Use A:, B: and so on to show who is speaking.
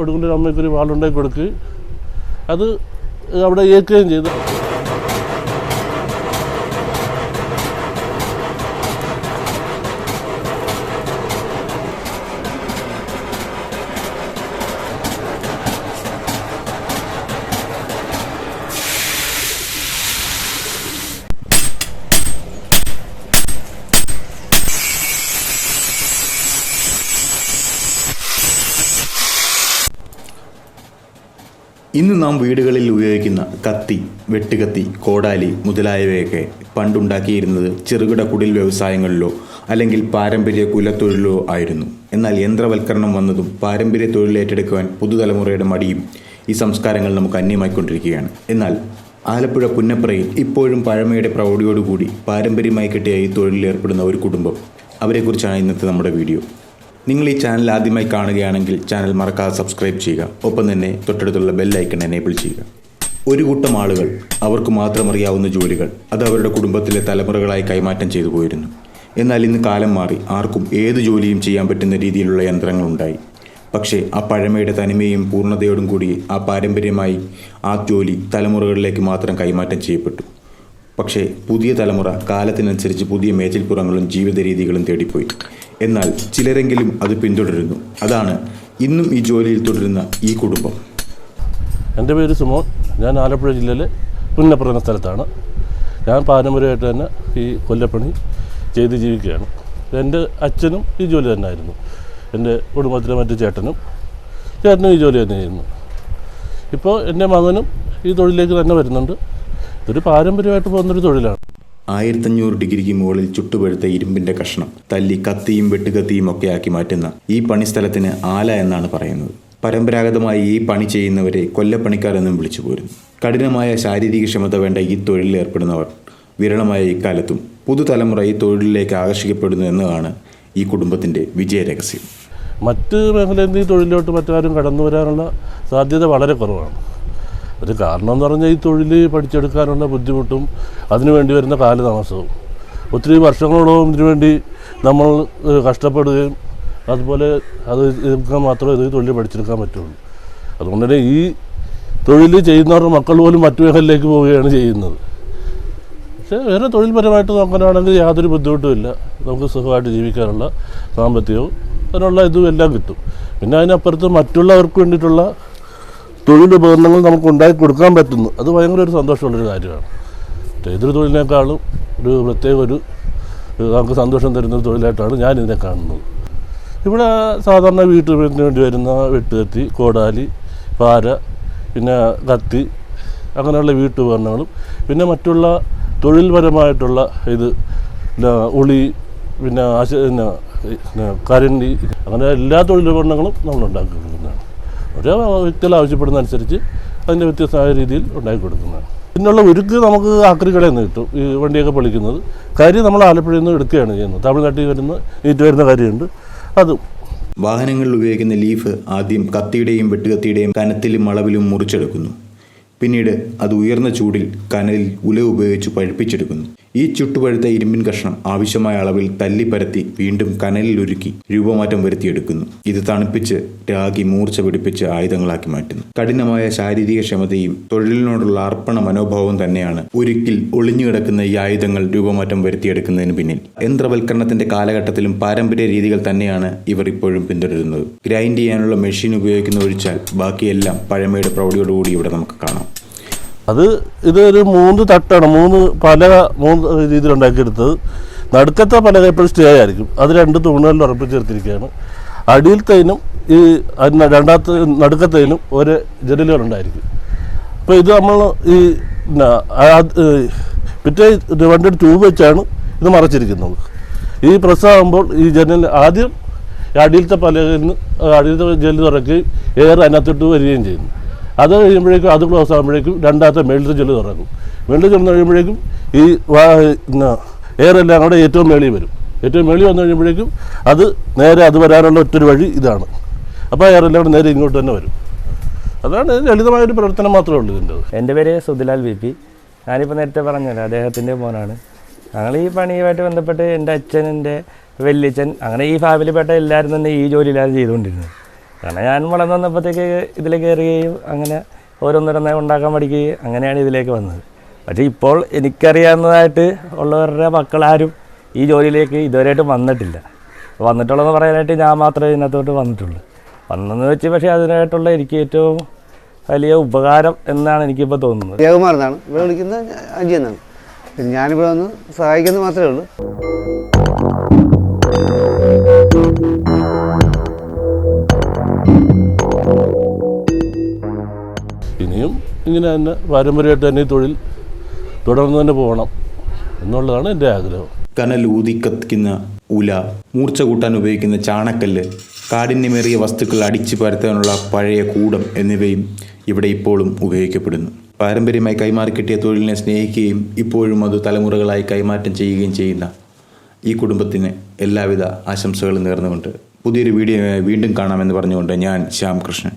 A: ഒടുവിൽ അമ്മയ്ക്കൊരു വാളുണ്ടാക്കി കൊടുക്കുകയും അത് അവിടെ ഏൽക്കുകയും ചെയ്തു.
B: ഇന്ന് നാം വീടുകളിൽ ഉപയോഗിക്കുന്ന കത്തി വെട്ടുകത്തി കോടാലി മുതലായവയൊക്കെ പണ്ടുണ്ടാക്കിയിരുന്നത് ചെറുകിട കുടിൽ വ്യവസായങ്ങളിലോ അല്ലെങ്കിൽ പാരമ്പര്യ കുലത്തൊഴിലോ ആയിരുന്നു. എന്നാൽ യന്ത്രവൽക്കരണം വന്നതും പാരമ്പര്യ തൊഴിൽ ഏറ്റെടുക്കുവാൻ പുതുതലമുറയുടെ മടിയും ഈ സംസ്കാരങ്ങൾ നമുക്ക് അന്യമായിക്കൊണ്ടിരിക്കുകയാണ്. എന്നാൽ ആലപ്പുഴ പുന്നപ്രയിൽ ഇപ്പോഴും പഴമയുടെ പ്രൗഢിയോടുകൂടി പാരമ്പര്യമായി കിട്ടിയ ഈ തൊഴിലിൽ ഏർപ്പെടുന്ന ഒരു കുടുംബം. അവരെക്കുറിച്ചാണ് ഇന്നത്തെ നമ്മുടെ വീഡിയോ. നിങ്ങൾ ഈ ചാനൽ ആദ്യമായി കാണുകയാണെങ്കിൽ ചാനൽ മറക്കാതെ സബ്സ്ക്രൈബ് ചെയ്യുക. ഒപ്പം തന്നെ തൊട്ടടുത്തുള്ള ബെല്ലൈക്കൺ എനേബിൾ ചെയ്യുക. ഒരു കൂട്ടം ആളുകൾ അവർക്ക് മാത്രം അറിയാവുന്ന ജോലികൾ അത് അവരുടെ കുടുംബത്തിലെ തലമുറകളായി കൈമാറ്റം ചെയ്തു പോയിരുന്നു. എന്നാൽ ഇന്ന് കാലം മാറി ആർക്കും ഏത് ജോലിയും ചെയ്യാൻ പറ്റുന്ന രീതിയിലുള്ള യന്ത്രങ്ങളുണ്ടായി. പക്ഷേ ആ പഴമയുടെ തനിമയും പൂർണതയോടും കൂടി ആ പാരമ്പര്യമായി ആ ജോലി തലമുറകളിലേക്ക് മാത്രം കൈമാറ്റം ചെയ്യപ്പെട്ടു. പക്ഷേ പുതിയ തലമുറ കാലത്തിനനുസരിച്ച് പുതിയ മേച്ചിൽപ്പുറങ്ങളും ജീവിത രീതികളും തേടിപ്പോയി. എന്നാൽ ചിലരെങ്കിലും അത് പിന്തുടരുന്നു. അതാണ് ഇന്നും ഈ ജോലിയിൽ തുടരുന്ന ഈ കുടുംബം.
A: എന്റെ പേര് സുമോൻ. ഞാൻ ആലപ്പുഴ ജില്ലയിലെ പുന്നപ്ര എന്ന സ്ഥലത്താണ്. ഞാൻ പാരമ്പര്യമായിട്ട് തന്നെ ഈ കൊല്ലപ്പണി ചെയ്ത് ജീവിക്കുകയാണ്. എന്റെ അച്ഛനും ഈ ജോലി തന്നെ ആയിരുന്നു എന്റെ കുടുംബത്തിലെ മറ്റു ചേട്ടനും ചേട്ടനും ഈ ജോലി തന്നെ ചെയ്യുന്നു ഇപ്പോൾ എന്റെ മകനും ഈ തൊഴിലിലേക്ക് തന്നെ വരുന്നുണ്ട്. ഇതൊരു പാരമ്പര്യമായിട്ട് പോകുന്നൊരു തൊഴിലാണ്.
B: ആയിരത്തഞ്ഞൂറ് ഡിഗ്രിക്ക് മുകളിൽ ചുട്ടുപഴുത്ത ഇരുമ്പിന്റെ കഷ്ണം തല്ലി കത്തിയും വെട്ടുകത്തിയും ഒക്കെ ആക്കി മാറ്റുന്ന ഈ പണിസ്ഥലത്തിന് ആല എന്നാണ് പറയുന്നത്. പരമ്പരാഗതമായി ഈ പണി ചെയ്യുന്നവരെ കൊല്ലപ്പണിക്കാരെന്നും വിളിച്ചു പോരുന്നു. കഠിനമായ ശാരീരിക ക്ഷമത വേണ്ട ഈ തൊഴിലിൽ ഏർപ്പെടുന്നവർ വിരളമായ ഇക്കാലത്തും പുതുതലമുറ ഈ തൊഴിലിലേക്ക് ആകർഷിക്കപ്പെടുന്നു എന്നതാണ് ഈ കുടുംബത്തിന്റെ വിജയരഹസ്യം.
A: മറ്റ് മേഖലയിൽ നിന്ന് ഈ തൊഴിലിലോട്ട് മറ്റാരും കടന്നു വരാനുള്ള സാധ്യത വളരെ കുറവാണ്. ഒരു കാരണം എന്ന് പറഞ്ഞാൽ ഈ തൊഴിൽ പഠിച്ചെടുക്കാനുള്ള ബുദ്ധിമുട്ടും അതിനു വേണ്ടി വരുന്ന കാലതാമസവും. ഒത്തിരി വർഷങ്ങളോളം ഇതിനുവേണ്ടി നമ്മൾ കഷ്ടപ്പെടുകയും അതുപോലെ അത് എടുക്കാൻ മാത്രമേ ഇത് തൊഴിൽ പഠിച്ചെടുക്കാൻ പറ്റുള്ളൂ. അതുകൊണ്ട് തന്നെ ഈ തൊഴിൽ ചെയ്യുന്നവരുടെ മക്കൾ പോലും മറ്റു മേഖലയിലേക്ക് പോവുകയാണ് ചെയ്യുന്നത്. പക്ഷേ വേറെ തൊഴിൽപരമായിട്ട് നോക്കാനാണെങ്കിൽ യാതൊരു ബുദ്ധിമുട്ടുമില്ല നമുക്ക് സുഖമായിട്ട് ജീവിക്കാനുള്ള സാമ്പത്തികവും അതിനുള്ള ഇതും എല്ലാം കിട്ടും. പിന്നെ അതിനപ്പുറത്ത് മറ്റുള്ളവർക്ക് വേണ്ടിയിട്ടുള്ള തൊഴിലുപകരണങ്ങൾ നമുക്ക് ഉണ്ടാക്കി കൊടുക്കാൻ പറ്റുന്നു. അത് ഭയങ്കര ഒരു സന്തോഷമുള്ളൊരു കാര്യമാണ്. ഏതൊരു തൊഴിലിനേക്കാളും ഒരു പ്രത്യേക ഒരു നമുക്ക് സന്തോഷം തരുന്ന ഒരു തൊഴിലായിട്ടാണ് ഞാൻ ഇതിനെ കാണുന്നത്. ഇവിടെ സാധാരണ വീട്ടിൽ വേണ്ടി വരുന്ന വെട്ടുകത്തി കോടാലി പാര പിന്നെ കത്തി അങ്ങനെയുള്ള വീട്ടുപകരണങ്ങളും പിന്നെ മറ്റുള്ള തൊഴിൽപരമായിട്ടുള്ള ഇത് ഉളി പിന്നെ ആശ പിന്നെ കരണ്ടി അങ്ങനെ എല്ലാ തൊഴിലുപകരണങ്ങളും നമ്മൾ ഉണ്ടാക്കുന്നതാണ് ഓരോ വ്യക്തികൾ ആവശ്യപ്പെടുന്ന അനുസരിച്ച് അതിന്റെ വ്യത്യസ്തമായ രീതിയിൽ ഉണ്ടാക്കി കൊടുക്കുന്നതാണ്. പിന്നുള്ള ഉരുക്ക് നമുക്ക് ആക്രിക്കടയിൽ നിന്ന് കിട്ടും. ഈ വണ്ടിയൊക്കെ പൊളിക്കുന്നത്. കരി നമ്മൾ ആലപ്പുഴയിൽ നിന്ന് എടുക്കുകയാണ് ചെയ്യുന്നത്. തമിഴ്നാട്ടിൽ വരുന്ന നീറ്റ് വരുന്ന കരിയുണ്ട്. അതും.
B: വാഹനങ്ങളിൽ ഉപയോഗിക്കുന്ന ലീഫ് ആദ്യം കത്തിയുടെയും വെട്ടുകത്തിയുടെയും കനത്തിലും അളവിലും മുറിച്ചെടുക്കുന്നു. പിന്നീട് അത് ഉയർന്ന ചൂടിൽ കനലിൽ ഉല ഉപയോഗിച്ച് പഴുപ്പിച്ചെടുക്കുന്നു. ഈ ചുട്ടുപഴുത്ത ഇരുമ്പിൻ കഷ്ണം ആവശ്യമായ അളവിൽ തല്ലി പരത്തി വീണ്ടും കനലിൽ ഒരുക്കി രൂപമാറ്റം വരുത്തിയെടുക്കുന്നു. ഇത് തണുപ്പിച്ച് രാഗി മൂർച്ച പിടിപ്പിച്ച് ആയുധങ്ങളാക്കി മാറ്റുന്നു. കഠിനമായ ശാരീരിക ക്ഷമതയും തൊഴിലിനോടുള്ള അർപ്പണ മനോഭാവവും തന്നെയാണ് ഒരിക്കൽ ഒളിഞ്ഞുകിടക്കുന്ന ഈ ആയുധങ്ങൾ രൂപമാറ്റം വരുത്തിയെടുക്കുന്നതിന് പിന്നിൽ. യന്ത്രവൽക്കരണത്തിന്റെ കാലഘട്ടത്തിലും പാരമ്പര്യ രീതികൾ തന്നെയാണ് ഇവർ ഇപ്പോഴും പിന്തുടരുന്നത്. ഗ്രൈൻഡ് ചെയ്യാനുള്ള മെഷീൻ ഉപയോഗിക്കുന്ന ഒഴിച്ചാൽ ബാക്കിയെല്ലാം പഴമയുടെ പ്രൗഢിയോടുകൂടി ഇവിടെ നമുക്ക് കാണാം.
A: അത് ഇതൊരു മൂന്ന് തട്ടാണ്. മൂന്ന് പല മൂന്ന് രീതിയിൽ ഉണ്ടാക്കിയെടുത്തത് നടുക്കത്തെ പലക എപ്പോഴും സ്റ്റേ ആയിരിക്കും. അത് രണ്ട് തൂണുകളിൽ ഉറപ്പിച്ചെടുത്തിരിക്കുകയാണ് അടിയിലത്തേനും ഈ രണ്ടാമത്തെ നടുക്കത്തേനും ഒരു ജനലുകളുണ്ടായിരിക്കും. അപ്പോൾ ഇത് നമ്മൾ ഈ പിറ്റേ വണ്ടി ട്യൂബ് വെച്ചാണ് ഇത് മറച്ചിരിക്കുന്നത്. ഈ പ്രസ്സാകുമ്പോൾ ഈ ജനൽ ആദ്യം അടിയിലത്തെ പലകയിൽ നിന്ന് അടിയിലത്തെ ജനൽ തുറക്കുകയും എയർ അതിനകത്തോട്ട് വരികയും ചെയ്യുന്നു. അത് കഴിയുമ്പോഴേക്കും അത് ക്ലോസ് ആകുമ്പോഴേക്കും രണ്ടാമത്തെ മേളിലത്തെ ജെല്ല് തുറക്കും. മേളിൽ ചെന്ന് കഴിയുമ്പോഴേക്കും ഈ വാ എല്ലാം കൂടെ ഏറ്റവും മേളിൽ വരും. ഏറ്റവും മേളിൽ വന്നു കഴിയുമ്പോഴേക്കും അത് നേരെ അത് വരാനുള്ള ഒറ്റൊരു വഴി ഇതാണ്. അപ്പോൾ എയറെല്ലാം കൂടെ നേരെ ഇങ്ങോട്ട് തന്നെ വരും. അതാണ് ലളിതമായൊരു പ്രവർത്തനം മാത്രമേ ഉള്ളൂ ഇതിന്റെ
C: എന്റെ പേര് സുധിലാൽ വി പി. ഞാനിപ്പോൾ നേരത്തെ പറഞ്ഞല്ലോ അദ്ദേഹത്തിന്റെ മോനാണ്. ഞങ്ങൾ ഈ പണിയുമായിട്ട് ബന്ധപ്പെട്ട് എന്റെ അച്ഛൻ എന്റെ വല്യച്ഛൻ അങ്ങനെ ഈ ഫാമിലിപ്പെട്ട എല്ലാവരും തന്നെ ഈ ജോലിയിലാണ് ചെയ്തുകൊണ്ടിരുന്നത്. കാരണം ഞാൻ വളർന്നു വന്നപ്പോഴത്തേക്ക് ഇതിൽ കയറുകയും അങ്ങനെ ഓരോന്നോരോന്നായി ഉണ്ടാക്കാൻ പഠിക്കുകയും അങ്ങനെയാണ് ഇതിലേക്ക് വന്നത്. പക്ഷേ ഇപ്പോൾ എനിക്കറിയാവുന്നതായിട്ട് ഉള്ളവരുടെ മക്കളാരും ഈ ജോലിയിലേക്ക് ഇതുവരെയായിട്ടും വന്നിട്ടില്ല. വന്നിട്ടുള്ളതെന്ന് പറയാനായിട്ട് ഞാൻ മാത്രമേ ഇതിനകത്തോട്ട് വന്നിട്ടുള്ളൂ. വന്നെന്ന് വെച്ച് പക്ഷേ അതിനായിട്ടുള്ള എനിക്ക് ഏറ്റവും വലിയ ഉപകാരം എന്നാണ് എനിക്കിപ്പോൾ തോന്നുന്നത്.
D: ജയകുമാർ ഇവിടെ വിളിക്കുന്നത് അജി എന്നാണ്. പിന്നെ ഞാനിവിടെ വന്ന് സഹായിക്കുന്നത് മാത്രമേ ഉള്ളൂ.
A: ഇങ്ങനെ തന്നെ പാരമ്പര്യമായിട്ട് തന്നെ ഈ തൊഴിൽ തുടർന്ന് തന്നെ പോകണം എന്നുള്ളതാണ് എന്റെ ആഗ്രഹം.
B: കനൽ ഊതിക്കത്തിക്കുന്ന ഉല മൂർച്ച കൂട്ടാൻ ഉപയോഗിക്കുന്ന ചാണക്കല്ല് കാഠിന്യമേറിയ വസ്തുക്കൾ അടിച്ചു പരത്താനുള്ള പഴയ കൂടം എന്നിവയും ഇവിടെ ഇപ്പോഴും ഉപയോഗിക്കപ്പെടുന്നു. പാരമ്പര്യമായി കൈമാറി കിട്ടിയ തൊഴിലിനെ സ്നേഹിക്കുകയും ഇപ്പോഴും അത് തലമുറകളായി കൈമാറ്റം ചെയ്യുകയും ചെയ്യുന്ന ഈ കുടുംബത്തിന് എല്ലാവിധ ആശംസകളും നേർന്നുകൊണ്ട് പുതിയൊരു വീഡിയോയുമായി വീണ്ടും കാണാമെന്ന് പറഞ്ഞുകൊണ്ട് ഞാൻ ശ്യാം കൃഷ്ണൻ